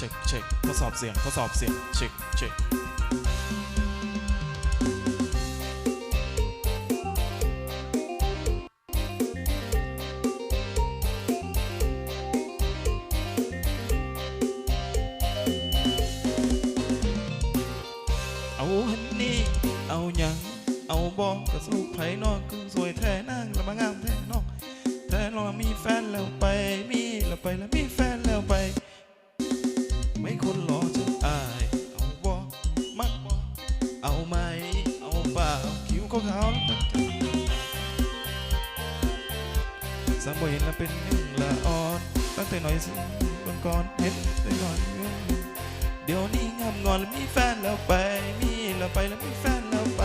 เช็คเช็คทดสอบเสียงทดสอบเสียงเช็คเช็คเอาหันนี่ เอาหยัง เอาบอกระสูไผนอกคือสวยแท้นางละมางามแท้นอกแท้นอกมีแฟนแล้วไปมีแล้วไปแล้วมีแฟนแล้วไป คิ้วขาวๆแล้วก็สามบ่เห็นล้วเป็นหนึ่งละอ่อน ตั้งแต่น้อยสิบางก่อนเห็นแต่ก่อน เดี๋ยวนี้งามงอนแล้วมีแฟนแล้วไป มีแล้วไปแล้วมีแฟนแล้วไป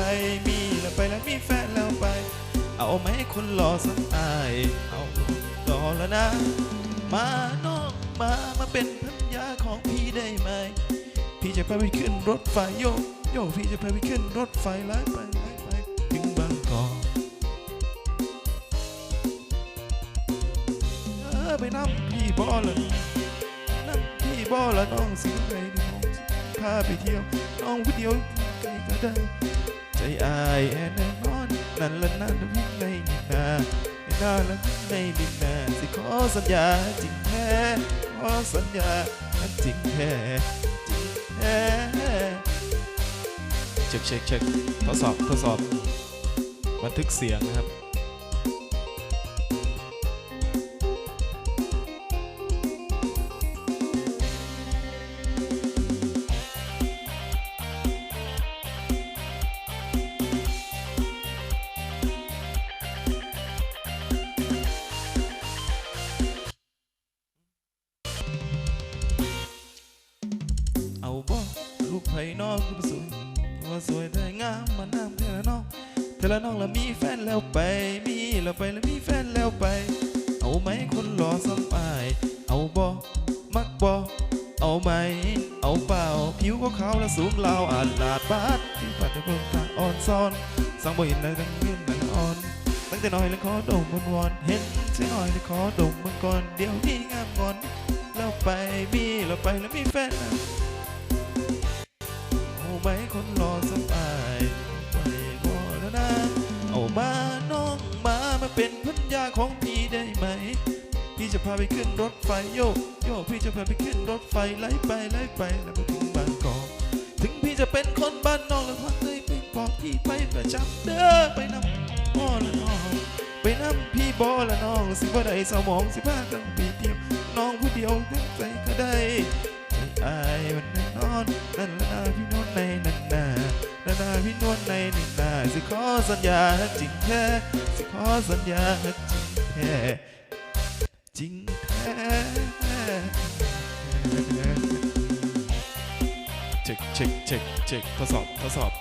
มีแล้วไปแล้วมีแฟนแล้วไป เอาไหมคนหล่อสักอาย เอาต่อแล้วนะ มาน้องมามาเป็นพันยาของพี่ได้ไหม พี่จะพาไปขึ้นรถไฟโยกโยกพี่จะพาไปขึ้นรถไฟไล่ไปไล่ ไปนั่งพี่บอละนั่งพี่บอละน้องสิไปน้องสิพาไปเที่ยวน้องผู้เดียวไกลก็ได้ ใจอายแน่นอนนั่นละนั่นวิ่งในนินนาในหน้าละวิ่งในดินนาสิขอสัญญาจริงแท้ขอสัญญาจริงแท้จริงแท้เช็คเช็คเช็คทดสอบทดสอบบันทึกเสียงนะครับ นอกคือสวยว่าสวยได้งามมันน้ำเทละน้องเทละน้องแล้วมีแฟนแล้วไป มีแล้วไปแล้วมีแฟนแล้วไป เอาไหมคนรอสำอายเอาบ่มักบ่เอาไหม เอาเปล่า ผิวก็ขาวและสูงลาวอาลาดบาดที่ปัดในเบิ่งตาอ่อนซ้อนสังบ่เห็นแล้วตั้งเงื่อนตั้งอ่อน ตั้งแต่น้อยแล้วขอดมมันวอนเห็นเสียหน่อยแล้วขอดมมันก่อนเดี๋ยวนี้งามงอนแล้วไปมีแล้วไปแล้วมีแฟนแล้ว ของพี่ได้ไหม พี่จะพาไปขึ้นรถไฟโยกโยกพี่จะพาไปขึ้นรถไฟไล่ไปไล่ไปแล้วไปถึงบางกอกถึงพี่จะเป็นคนบ้านนอกแล้วพักเลยไปบอกพี่ไปประจำเด้อไปนำพ่อละน้องไปนำพี่บอละน้องสิว่าใดสมองสิพากันไปเที่ยวน้องผู้เดียวทั้งใจก็ได้ไอ้ายมันแน่นอนนั่นละนาพี่นวลในนันนนา พี่นวลในหนึ่งนาสิขอสัญญาจริงแท้สิขอสัญญาจริงแท้จริงแท้เช็คเช็คเช็คเช็คทดสอบทดสอบ